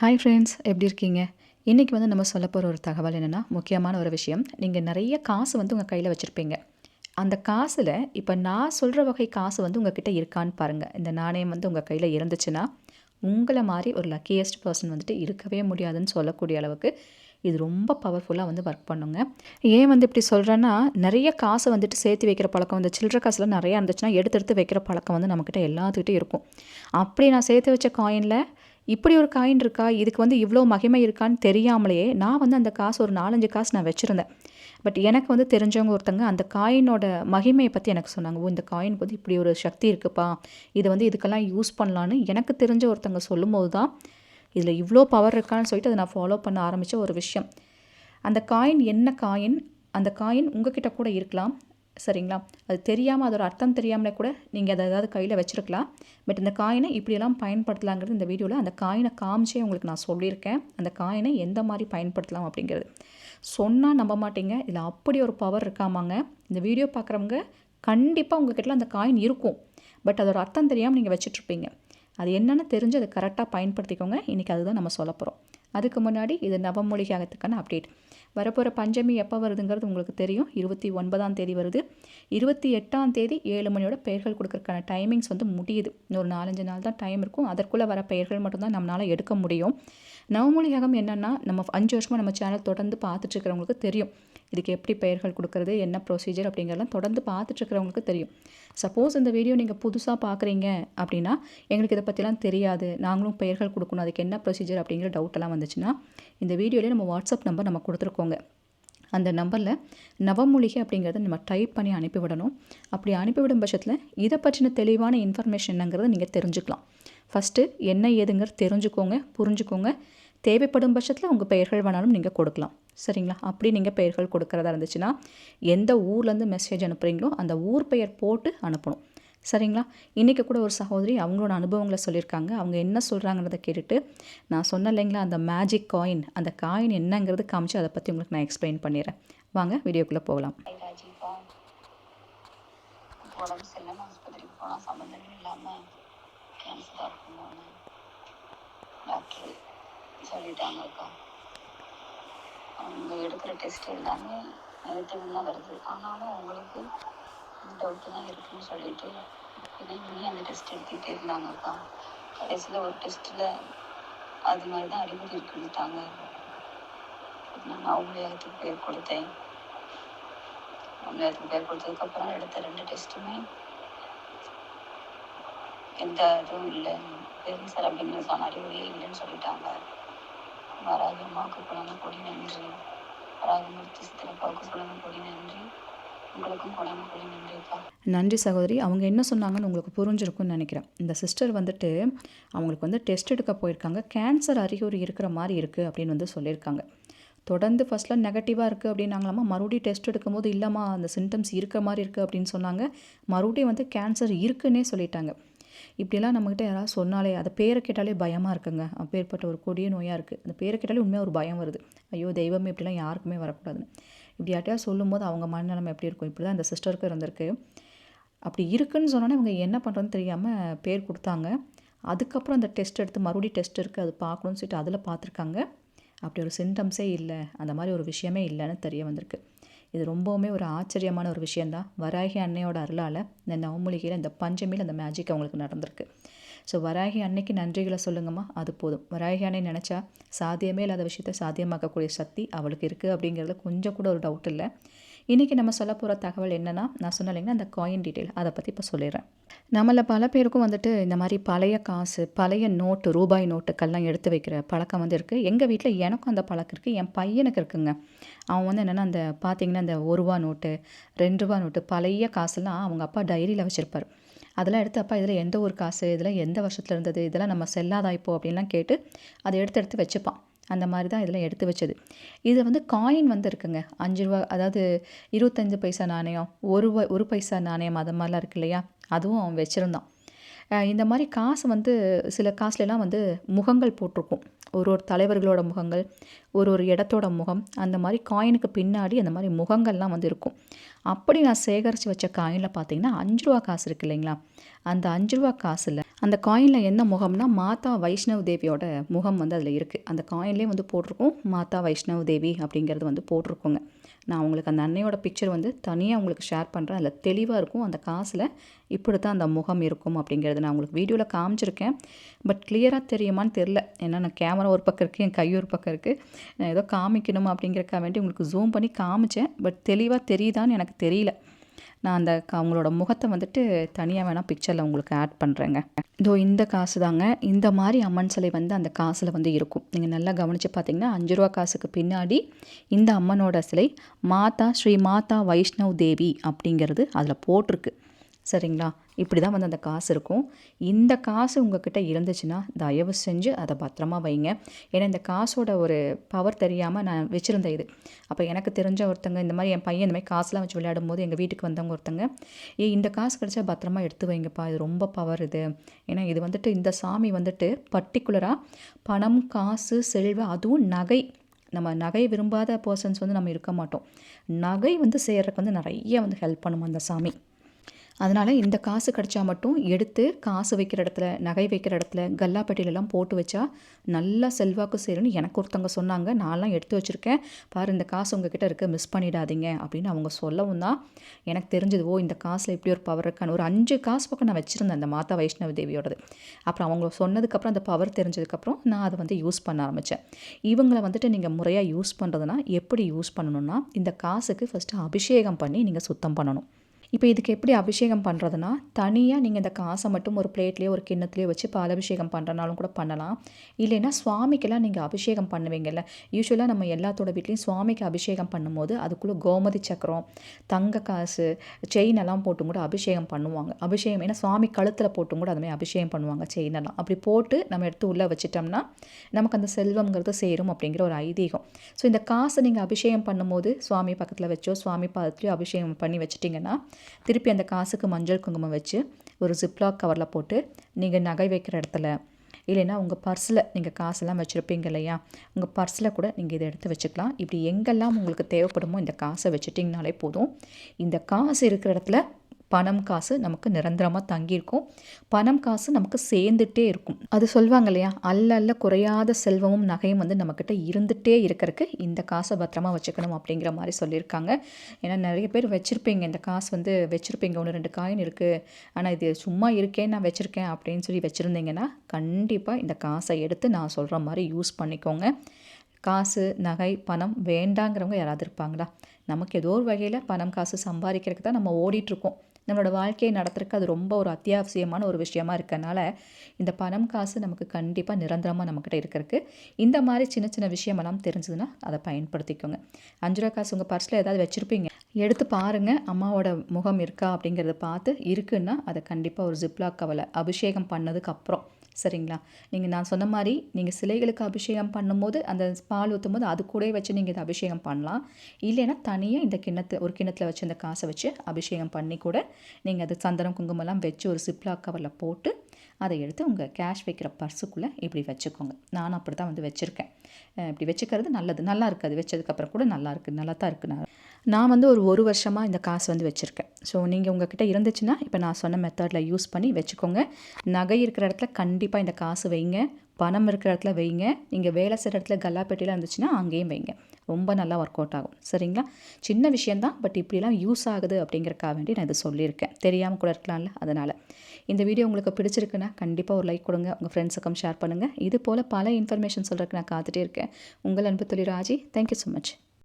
Hi friends எப்படி இருக்கீங்க? இன்றைக்கி வந்து நம்ம சொல்ல போகிற ஒரு தகவல் என்னென்னா முக்கியமான ஒரு விஷயம். நீங்கள் நிறைய காசு வந்து உங்கள் கையில் வச்சுருப்பீங்க. அந்த காசில் இப்போ நான் சொல்கிற வகை காசு வந்து உங்கள் கிட்டே இருக்கான்னு பாருங்கள் இந்த நாணயம் வந்து உங்கள் கையில் இருந்துச்சுன்னா உங்களை மாதிரி ஒரு லக்கியஸ்ட் பர்சன் வந்துட்டு இருக்கவே முடியாதுன்னு சொல்லக்கூடிய அளவுக்கு இது ரொம்ப பவர்ஃபுல்லாக வந்து ஒர்க் பண்ணுங்க. ஏன் வந்து இப்படி சொல்கிறேன்னா நிறைய காசை வந்துட்டு சேர்த்து வைக்கிற பழக்கம் இந்த சில்லற காசுலாம் நிறையா இருந்துச்சுன்னா எடுத்து எடுத்து வைக்கிற பழக்கம் வந்து நம்மக்கிட்ட எல்லாத்துக்கிட்டே இருக்கும். அப்படி நான் சேர்த்து வச்ச காயினில் இப்படி ஒரு காயின் இருக்கா? இதுக்கு வந்து இவ்வளோ மகிமை இருக்கான்னு தெரியாமலேயே நான் வந்து அந்த காசு ஒரு நாலஞ்சு காசு நான் வச்சுருந்தேன். பட் எனக்கு வந்து தெரிஞ்சவங்க ஒருத்தங்க அந்த காயினோட மகிமையை பற்றி எனக்கு சொன்னாங்க. ஓ இந்த காயின் வந்து இப்படி ஒரு சக்தி இருக்குப்பா. இதை வந்து இதுக்கெல்லாம் யூஸ் பண்ணலான்னு எனக்கு தெரிஞ்ச ஒருத்தங்க சொல்லும்போது தான் இதில் இவ்வளோ பவர் இருக்கான்னு சொல்லிட்டு அதை நான் ஃபாலோ பண்ண ஆரம்பித்த ஒரு விஷயம். அந்த காயின் என்ன காயின் அந்த காயின் உங்ககிட்ட கூட இருக்கலாம். சரிங்களா? அது தெரியாமல் அதோட அர்த்தம் தெரியாமலே கூட நீங்கள் அதை ஏதாவது கையில் வச்சுருக்கலாம். பட் இந்த காயினை இப்படியெல்லாம் பயன்படுத்தலாங்கிறது இந்த வீடியோவில் அந்த காயினை காமிச்சே உங்களுக்கு நான் சொல்லியிருக்கேன். அந்த காயினை எந்த மாதிரி பயன்படுத்தலாம் அப்படிங்கிறது. சொன்னால் நம்ப மாட்டீங்க. இதில் அப்படி ஒரு பவர் இருக்காமாங்க. இந்த வீடியோ பார்க்குறவங்க கண்டிப்பாக உங்ககிட்ட அந்த காயின் இருக்கும். பட் அதோட அர்த்தம் தெரியாமல் நீங்கள் வச்சுட்ருப்பீங்க. அது என்னென்னு தெரிஞ்சு அதை கரெக்டாக பயன்படுத்திக்கோங்க. இன்றைக்கி அதுதான் நம்ம சொல்ல போகிறோம் அதுக்கு முன்னாடி இது நவமொழிகாகத்துக்கான அப்டேட். வரப்போகிற பஞ்சமி எப்போ வருதுங்கிறது உங்களுக்கு தெரியும். இருபத்தி ஒன்பதாம் தேதி வருது. இருபத்தி எட்டாம் தேதி ஏழு மணியோட பெயர்கள் கொடுக்கறதுக்கான டைமிங்ஸ் வந்து முடியுது. ஒரு நாலஞ்சு நாள் தான் டைம் இருக்கும். அதற்குள்ளே வர பெயர்கள் மட்டும்தான் நம்மளால் எடுக்க முடியும். நவமொழியாகம் என்னென்னா நம்ம அஞ்சு வருஷமாக நம்ம சேனல் தொடர்ந்து பார்த்துட்ருக்கிறவங்களுக்கு தெரியும். இதுக்கு எப்படி பெயர்கள் கொடுக்குறது என்ன ப்ரொசீஜர் அப்படிங்கிறதெல்லாம் தொடர்ந்து பார்த்துட்ருக்கிறவங்களுக்கு தெரியும். சப்போஸ் இந்த வீடியோ நீங்கள் புதுசாக பார்க்குறீங்க அப்படின்னா எங்களுக்கு இதை பற்றிலாம் தெரியாது. நாங்களும் பெயர்கள் கொடுக்கணும். அதுக்கு என்ன ப்ரொசீஜர் அப்படிங்கிற டவுட்டெல்லாம் வந்துச்சுன்னா இந்த வீடியோலேயே நம்ம வாட்ஸ்அப் நம்பர் நம்ம கொடுத்துருக்கோங்க. அந்த நம்பரில் நவமூலிகை அப்படிங்கிறத நம்ம டைப் பண்ணி அனுப்பிவிடணும். அப்படி அனுப்பிவிடும் பட்சத்தில் இதை பற்றின தெளிவான இன்ஃபர்மேஷன் என்னங்கிறத நீங்கள் தெரிஞ்சுக்கலாம். ஃபஸ்ட்டு என்ன ஏதுங்கிறது தெரிஞ்சுக்கோங்க புரிஞ்சுக்கோங்க. தேவைப்படும் பட்சத்தில் உங்கள் பெயர்கள் வேணாலும் நீங்கள் கொடுக்கலாம். சரிங்களா? அப்படி நீங்கள் பெயர்கள் கொடுக்குறதா இருந்துச்சுன்னா எந்த ஊர்லேருந்து மெசேஜ் அனுப்புகிறீங்களோ அந்த ஊர் பெயர் போட்டு அனுப்பணும். சரிங்களா? இன்றைக்கி கூட ஒரு சகோதரி அவங்களோட அனுபவங்களை சொல்லியிருக்காங்க. அவங்க என்ன சொல்கிறாங்கிறத கேட்டுட்டு நான் சொன்ன இல்லைங்களா அந்த மேஜிக் காயின் அந்த காயின் என்னங்கிறது காமிச்சு அதை பற்றி உங்களுக்கு நான் எக்ஸ்பிளைன் பண்ணிடுறேன். வாங்க வீடியோக்குள்ளே போகலாம். உடம்பு ஆஸ்பத்திரிக்கு போனால் சம்மந்தமே இல்லாமல் கேன்சராக டாக்டர் சொல்லிட்டாங்க அக்கா அவங்க எடுக்கிற டெஸ்ட் எல்லாமே நெகட்டிவ் தான் வருது. ஆனாலும் அவங்களுக்கு டவுட்டு தான் இருக்குன்னு சொல்லிட்டு இனிமே அந்த டெஸ்ட் எடுத்துக்கிட்டே இருந்தாங்க அக்கா கடைசியில் ஒரு டெஸ்ட்டில் அது மாதிரி தான் அறிகுறி இருக்குன்னுட்டாங்க. நான் அவங்களுக்கு பேர் கொடுத்தேன். அவங்களுக்கு பேர் கொடுத்ததுக்கப்புறம் எடுத்த ரெண்டு டெஸ்ட்டுமே எந்த இதுவும் இல்லை கேன்சர் அப்படிங்கிறதுக்கான அறிகுறியே இல்லைன்னு சொல்லிட்டாங்க. வராகி அம்மாவுக்கு கொடி நன்றி வராகி மூர்த்தி கொடி நன்றி உங்களுக்கும் கொடி நன்றிப்பா நன்றி சகோதரி. அவங்க என்ன சொன்னாங்கன்னு உங்களுக்கு புரிஞ்சிருக்கும்னு நினைக்கிறேன். இந்த சிஸ்டர் வந்துட்டு அவங்களுக்கு வந்து டெஸ்ட் எடுக்க போயிருக்காங்க. கேன்சர் அறிகுறி இருக்கிற மாதிரி இருக்குது அப்படின்னு வந்து சொல்லியிருக்காங்க. தொடர்ந்து ஃபஸ்ட்டில் நெகட்டிவாக இருக்குது அப்படின்னாங்களாமா? மறுபடியும் டெஸ்ட் எடுக்கும்போது இல்லைம்மா அந்த சிம்டம்ஸ் இருக்க மாதிரி இருக்குது அப்படின்னு சொன்னாங்க. மறுபடியும் வந்து கேன்சர் இருக்குன்னே சொல்லிட்டாங்க. இப்படிலாம் நம்மக்கிட்ட யாராவது சொன்னாலே அதை பேரை கேட்டாலே பயமாக இருக்குங்க. அப்பேற்பட்ட ஒரு கொடிய நோயாக இருக்குது அந்த பேரை கேட்டாலே உண்மையாக ஒரு பயம் வருது. ஐயோ தெய்வமே இப்படிலாம் யாருக்குமே வரக்கூடாதுன்னு. இப்படி யார்ட்டையா சொல்லும்போது அவங்க மனநிலைமை எப்படி இருக்கும்? இப்படி தான் அந்த சிஸ்டருக்கு இருந்திருக்கு. அப்படி இருக்குன்னு சொன்னோன்னே இவங்க என்ன பண்ணுறதுன்னு தெரியாமல் பேர் கொடுத்தாங்க. அதுக்கப்புறம் அந்த டெஸ்ட் எடுத்து மறுபடியும் டெஸ்ட் இருக்குது அது பார்க்கணும்னு சொல்லிட்டு அதில் பார்த்துருக்காங்க. அப்படி ஒரு சிம்டம்ஸே இல்லை. அந்த மாதிரி ஒரு விஷயமே இல்லைன்னு தெரிய வந்திருக்கு. இது ரொம்பவுமே ஒரு ஆச்சரியமான ஒரு விஷயந்தான் வராகி அன்னையோட அருளால் இந்த நவமூலிகையில் இந்த பஞ்சமியில் அந்த மேஜிக் அவங்களுக்கு நடந்திருக்கு. ஸோ வராகி அன்னைக்கு நன்றிகளை சொல்லுங்கம்மா. அது போதும். வராகி அன்னை நினச்சா சாத்தியமே இல்லாத விஷயத்த சாத்தியமாக்கக்கூடிய சக்தி அவளுக்கு இருக்குது அப்படிங்கிறதுல கொஞ்சம் கூட ஒரு டவுட் இல்லை. இன்றைக்கி நம்ம சொல்ல போகிற தகவல் என்னென்னா நான் சொன்ன இல்லைங்கன்னா அந்த காயின் டீட்டெயில் அதை பற்றி இப்போ சொல்லிடுறேன். நம்மள பல பேருக்கும் வந்துட்டு இந்த மாதிரி பழைய காசு பழைய நோட்டு ரூபாய் நோட்டுக்கள்லாம் எடுத்து வைக்கிற பழக்கம் வந்து இருக்குது எங்கள் வீட்டில் எனக்கும் அந்த பழக்கம் இருக்குது என் பையனுக்கு இருக்குங்க. அவன் வந்து என்னென்னா அந்த பார்த்தீங்கன்னா அந்த ஒரு ரூபா நோட்டு ரெண்டு ரூபா நோட்டு பழைய காசுலாம் அவங்க அப்பா டைரியில் வச்சுருப்பார். அதெல்லாம் எடுத்து அப்பா இதில் எந்த ஒரு காசு? இதெல்லாம் எந்த வருஷத்தில் இருந்தது? இதெல்லாம் நம்ம செல்லாதாய்ப்போம் அப்படின்லாம் கேட்டு அதை எடுத்து எடுத்து வச்சுப்பான். அந்த மாதிரி தான் இதெல்லாம் எடுத்து வச்சது. இது வந்து காயின் வந்து இருக்குங்க. அஞ்சு ரூபா அதாவது இருபத்தஞ்சு பைசா நாணயம் ஒரு ஒரு பைசா நாணயம் அது மாதிரிலாம் இருக்கு இல்லையா? அதுவும் அவன் வச்சுருந்தான். இந்த மாதிரி காசு வந்து சில காசுலலாம் வந்து முகங்கள் போட்டிருக்கும். ஒரு ஒரு தலைவர்களோட முகங்கள் ஒரு ஒரு இடத்தோட முகம் அந்த மாதிரி காயினுக்கு பின்னாடி அந்த மாதிரி முகங்கள்லாம் வந்து இருக்கும். அப்படி நான் சேகரித்து வச்ச காயினில் பார்த்தீங்கன்னா அஞ்சு ரூபா காசு இருக்கு இல்லைங்களா? அந்த அஞ்சு ரூபா காசில் அந்த காயினில் என்ன முகம்னா மாதா வைஷ்ணவ் தேவியோட முகம் வந்து அதில் இருக்குது அந்த காயின்லேயே வந்து போட்டிருக்கோம் மாதா வைஷ்ணவ் தேவி அப்படிங்கிறது வந்து போட்டிருக்கோங்க. நான் உங்களுக்கு அந்த அன்னையோட பிக்சர் வந்து தனியாக உங்களுக்கு ஷேர் பண்ணுறேன் அதில் தெளிவாக இருக்கும். அந்த காசில் இப்படி தான் அந்த முகம் இருக்கும் அப்படிங்கிறது நான் உங்களுக்கு வீடியோவில் காமிச்சிருக்கேன். பட் கிளியராக தெரியுமான்னு தெரில ஏன்னா நான் கேமரா ஒரு பக்கம் இருக்குது என் கை ஒரு பக்கம் இருக்குது நான் ஏதோ காமிக்கணும் அப்படிங்கிறக்காக வேண்டி உங்களுக்கு ஜூம் பண்ணி காமிச்சேன். பட் தெளிவாக தெரியுதான்னு எனக்கு தெரியல. நான் அந்த அவங்களோட முகத்தை வந்துட்டு தனியாக வேணால் பிக்சரில் உங்களுக்கு ஆட் பண்ணுறேங்க இதோ இந்த காசு தாங்க இந்த மாதிரி அம்மன் சிலை வந்து அந்த காசில் வந்து இருக்கும். நீங்கள் நல்லா கவனித்து பார்த்தீங்கன்னா அஞ்சு ரூபா காசுக்கு பின்னாடி இந்த அம்மனோட சிலை மாதா ஸ்ரீ மாதா வைஷ்ணவ் தேவி அப்படிங்கிறது அதில் போட்டிருக்கு. சரிங்களா? இப்படி தான் வந்து அந்த காசு இருக்கும். இந்த காசு உங்ககிட்ட இருந்துச்சுன்னா தயவு செஞ்சு அதை பத்திரமா வைங்க. ஏன்னா இந்த காசோட ஒரு பவர் தெரியாமல் நான் வச்சுருந்தேன் இது. அப்போ எனக்கு தெரிஞ்ச ஒருத்தங்க இந்த மாதிரி என் பையன் இந்த மாதிரி காசுலாம் வச்சு விளையாடும் போது எங்கள் வீட்டுக்கு வந்தவங்க ஒருத்தங்க ஏ இந்த காசு கிடச்சா பத்திரமா எடுத்து வைங்கப்பா இது ரொம்ப பவர் இது. ஏன்னா இது வந்துட்டு இந்த சாமி வந்துட்டு பர்டிகுலராக பணம் காசு செல்வ அதுவும் நகை. நம்ம நகை விரும்பாத பர்சன்ஸ் வந்து நம்ம இருக்க மாட்டோம். நகை வந்து செய்கிறதுக்கு வந்து நிறைய வந்து ஹெல்ப் பண்ணும் அந்த சாமி. அதனால் இந்த காசு கிடச்சா மட்டும் எடுத்து காசு வைக்கிற இடத்துல நகை வைக்கிற இடத்துல கல்லாப்பட்டியிலலாம் போட்டு வச்சா நல்லா செல்வாக்கு சேரும்னு எனக்கு ஒருத்தவங்க சொன்னாங்க. நான்லாம் எடுத்து வச்சுருக்கேன். பாரு இந்த காசு உங்ககிட்ட இருக்குது மிஸ் பண்ணிடாதீங்க அப்படின்னு அவங்க சொல்லவும் தான் எனக்கு தெரிஞ்சது ஓ இந்த காசில் இப்படி ஒரு பவர் இருக்கான்னு. ஒரு அஞ்சு காசு பக்கம் நான் வச்சுருந்தேன் அந்த மாதா வைஷ்ணவ தேவியோடது. அப்புறம் அவங்க சொன்னதுக்கப்புறம் அந்த பவர் தெரிஞ்சதுக்கப்புறம் நான் அதை வந்து யூஸ் பண்ண ஆரம்பித்தேன் இவங்களை வந்துட்டு நீங்கள் முறையாக யூஸ் பண்ணுறதுனா எப்படி யூஸ் பண்ணணும்னா இந்த காசுக்கு ஃபஸ்ட்டு அபிஷேகம் பண்ணி நீங்கள் சுத்தம் பண்ணணும். இப்போ இதுக்கு எப்படி அபிஷேகம் பண்ணுறதுனா தனியாக நீங்கள் இந்த காசை மட்டும் ஒரு பிளேட்லேயோ ஒரு கிண்ணத்துலேயோ வச்சு பால் அபிஷேகம் பண்ணுறனாலும் கூட பண்ணலாம். இல்லைன்னா சுவாமிக்கெல்லாம் நீங்கள் அபிஷேகம் பண்ணுவீங்கல்ல. யூஸ்வலாக நம்ம எல்லாத்தோட வீட்லேயும் சுவாமிக்கு அபிஷேகம் பண்ணும்போது அதுக்குள்ளே கோமதி சக்கரம் தங்க காசு செயின் எல்லாம் போட்டும் கூட அபிஷேகம் பண்ணுவாங்க. அபிஷேகம் ஏன்னா சுவாமி கழுத்தில் போட்டும் கூட அதுமாதிரி அபிஷேகம் பண்ணுவாங்க செயின் எல்லாம். அப்படி போட்டு நம்ம எடுத்து உள்ளே வச்சிட்டோம்னா நமக்கு அந்த செல்வங்கிறது சேரும் அப்படிங்கிற ஒரு ஐதீகம். ஸோ இந்த காசை நீங்கள் அபிஷேகம் பண்ணும்போது சுவாமி பக்கத்தில் வச்சோ சுவாமி பாதத்துலையோ அபிஷேகம் பண்ணி வச்சிட்டிங்கன்னா திருப்பி அந்த காசுக்கு மஞ்சள் குங்குமம் வச்சு ஒரு ஜிப்லாக் கவரில் போட்டு நீங்கள் நகை வைக்கிற இடத்துல இல்லைன்னா உங்கள் பர்ஸில் நீங்கள் காசெல்லாம் வச்சுருப்பீங்க இல்லையா? உங்கள் பர்ஸில் கூட நீங்கள் இதை எடுத்து வச்சுக்கலாம். இப்படி எங்கெல்லாம் உங்களுக்கு தேவைப்படுமோ இந்த காசை வச்சுட்டிங்கனாலே போதும். இந்த காசு இருக்கிற இடத்துல பணம் காசு நமக்கு நிரந்தரமாக தங்கியிருக்கும். பணம் காசு நமக்கு சேர்ந்துட்டே இருக்கும். அது சொல்லுவாங்க இல்லையா? அல்ல அல்ல குறையாத செல்வமும் நகையும் வந்து நம்மக்கிட்ட இருந்துகிட்டே இருக்கிறதுக்கு இந்த காசை பத்திரமா வச்சுக்கணும் அப்படிங்கிற மாதிரி சொல்லியிருக்காங்க. ஏன்னா நிறைய பேர் வச்சுருப்பீங்க. இந்த காசு வந்து வச்சுருப்பீங்க. ஒன்று ரெண்டு காயின் இருக்குது ஆனால் இது சும்மா இருக்கேன் நான் வச்சுருக்கேன் அப்படின்னு சொல்லி வச்சுருந்தீங்கன்னா கண்டிப்பாக இந்த காசை எடுத்து நான் சொல்கிற மாதிரி யூஸ் பண்ணிக்கோங்க. காசு நகை பணம் வேண்டாங்கிறவங்க யாராவது இருப்பாங்களா? நமக்கு ஏதோ ஒரு வகையில் பணம் காசு சம்பாதிக்கிறதுக்கு தான் நம்ம ஓடிட்டுருக்கோம் நம்மளோட வாழ்க்கையை நடத்துறதுக்கு அது ரொம்ப ஒரு அத்தியாவசியமான ஒரு விஷயமா இருக்கனால இந்த பணம் காசு நமக்கு கண்டிப்பாக நிரந்தரமாக நம்மக்கிட்ட இருக்கிறதுக்கு இந்த மாதிரி சின்ன சின்ன விஷயமெல்லாம் தெரிஞ்சதுன்னா அதை பயன்படுத்திக்கோங்க. அஞ்சு ரூபா காசு உங்கள் பர்ஸில் ஏதாவது வச்சுருப்பீங்க. எடுத்து பாருங்கள் அம்மாவோட முகம் இருக்கா அப்படிங்கிறத பார்த்து இருக்குன்னா அதை கண்டிப்பாக ஒரு ஜிப்லாக் கவலை அபிஷேகம் பண்ணதுக்கப்புறம் சரிங்களா? நீங்கள் நான் சொன்ன மாதிரி நீங்கள் சிலைகளுக்கு அபிஷேகம் பண்ணும்போது அந்த பால் ஊற்றும் போது அது கூட வச்சு நீங்கள் இதை அபிஷேகம் பண்ணலாம். இல்லைன்னா தனியாக இந்த கிண்ணத்தை ஒரு கிண்ணத்தில் வச்சு அந்த காசை வச்சு அபிஷேகம் பண்ணி கூட நீங்கள் அது சந்தனம் குங்குமம்லாம் வச்சு ஒரு சிப்லா கவரில் போட்டு அதை எடுத்து உங்கள் கேஷ் வைக்கிற பர்ஸுக்குள்ளே இப்படி வச்சுக்கோங்க. நானும் அப்படி தான் வந்து வச்சுருக்கேன். இப்படி வச்சுக்கிறது நல்லது. நல்லா இருக்குது. அது வச்சதுக்கப்புறம் கூட நல்லா இருக்குது நல்லா தான் இருக்குது நான் நான் வந்து ஒரு ஒரு வருஷமாக இந்த காசு வந்து வச்சுருக்கேன். ஸோ நீங்கள் உங்ககிட்ட இருந்துச்சுன்னா இப்போ நான் சொன்ன மெத்தடில் யூஸ் பண்ணி வச்சுக்கோங்க. நகை இருக்கிற இடத்துல கண்டிப்பாக இந்த காசு வைங்க. பணம் இருக்கிற இடத்துல வைங்க. நீங்கள் வேலை செய்கிற இடத்துல கல்லாப்பேட்டையில் இருந்துச்சுன்னா அங்கேயும் வைங்க. ரொம்ப நல்லா ஒர்க் அவுட் ஆகும். சரிங்களா? சின்ன விஷயந்தான் பட் இப்படிலாம் யூஸ் ஆகுது அப்படிங்கிறக்காக வேண்டி நான் இதை சொல்லியிருக்கேன். தெரியாமல் கூட இருக்கலாம்ல அதனால். இந்த வீடியோ உங்களுக்கு பிடிச்சிருக்குன்னா கண்டிப்பாக ஒரு லைக் கொடுங்க. உங்கள் ஃப்ரெண்ட்ஸுக்கும் ஷேர் பண்ணுங்கள் இது போல் பல இன்ஃபர்மேஷன் சொல்கிறதுக்கு நான் காத்துட்டே இருக்கேன். உங்கள் அன்பு தொழில் ராஜி தேங்க்யூ ஸோ மச்